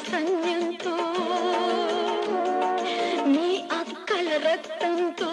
చైతన్యంతో మీ అక్కల రక్తంతో.